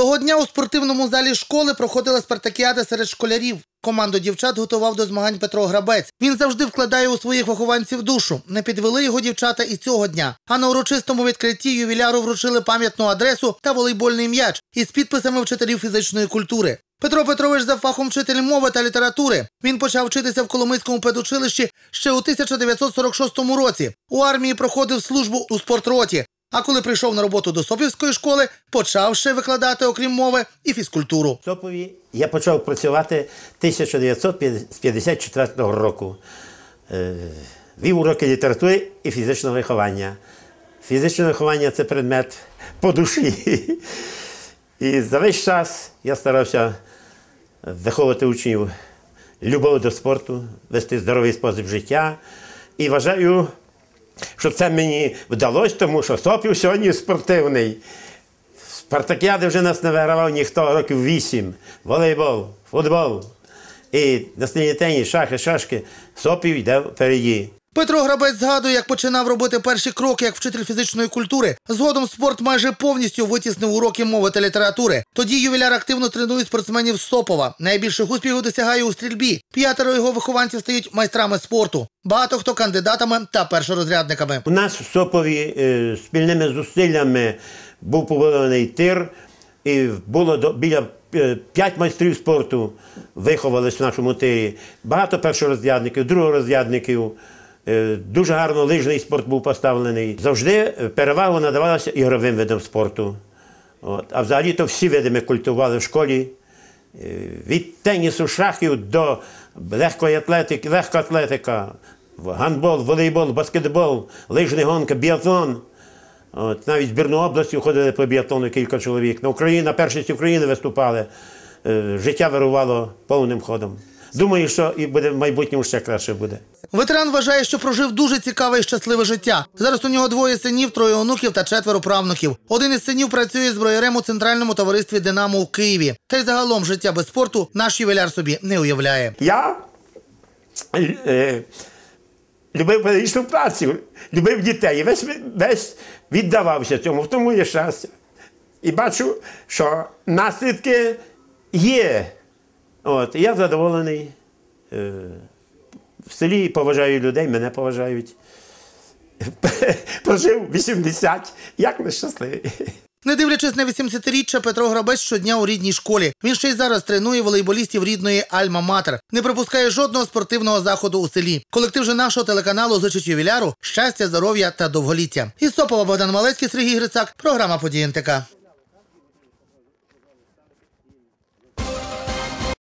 Того дня у спортивному залі школи проходила спартакіада серед школярів. Команду дівчат готував до змагань Петро Грабець. Він завжди вкладає у своїх вихованців душу. Не підвели його дівчата і цього дня. А на урочистому відкритті ювіляру вручили пам'ятну адресу та волейбольний м'яч із підписами вчителів фізичної культури. Петро Петрович за фахом вчитель мови та літератури. Він почав вчитися в Коломийському педучилищі ще у 1946 році. У армії проходив службу у спортроті. А коли прийшов на роботу до Сопівської школи, почав ще викладати, окрім мови, і фізкультуру. Сопові я почав працювати 1954 року. Е, Вів уроки літератури і фізичного виховання. Фізичне виховання це предмет по душі. І за весь час я старався виховувати учнів любов до спорту, вести здоровий спосіб життя. І вважаю, що це мені вдалося, тому що Сопів сьогодні спортивний. Спартакіади вже нас не вигравав ніхто років вісім. Волейбол, футбол. І настільний теніс, шахи, шашки. Сопів йде впереді. Петро Грабець згадує, як починав робити перші кроки як вчитель фізичної культури. Згодом спорт майже повністю витіснив уроки мови та літератури. Тоді ювіляр активно тренує спортсменів Сопова. Найбільших успіхів досягає у стрільбі. П'ятеро його вихованців стають майстрами спорту. Багато хто кандидатами та першорозрядниками. У нас в Сопові е, спільними зусиллями був побудований тир, і було біля е, п'ять майстрів спорту виховались в нашому тирі. Багато першорозрядників, другорозрядників. Е, Дуже гарно лижний спорт був поставлений. Завжди е, перевагу надавалася ігровим видам спорту. От. А взагалі то всі види ми культували в школі. Е, Від тенісу, шахів до легкої атлетики, легкоатлетика, гандбол, волейбол, баскетбол, лижна гонка, біатлон. От, навіть в збірну області ходили по біатлону кілька чоловік. На Україні, на першості України виступали. Життя вирувало повним ходом. Думаю, що і буде в майбутньому ще краще буде. Ветеран вважає, що прожив дуже цікаве і щасливе життя. Зараз у нього двоє синів, троє онуків та четверо правнуків. Один із синів працює зброярем у центральному товаристві Динамо у Києві. Та й загалом життя без спорту наш ювіляр собі не уявляє. Я е, любив педагогічну працю, любив дітей, і весь, весь віддавався цьому, в тому є щастя. І бачу, що наслідки є. От, я задоволений. Е, в селі поважаю людей, мене поважають. Прожив 80, як нещасливий. Не дивлячись на 80-річчя, Петро Грабець щодня у рідній школі. Він ще й зараз тренує волейболістів рідної Альма-Матер. Не пропускає жодного спортивного заходу у селі. Колектив же нашого телеканалу зичить ювіляру щастя, здоров'я та довголіття. Із Сопова Богдан Малецький, Сергій Грицак. Програма «Події НТК».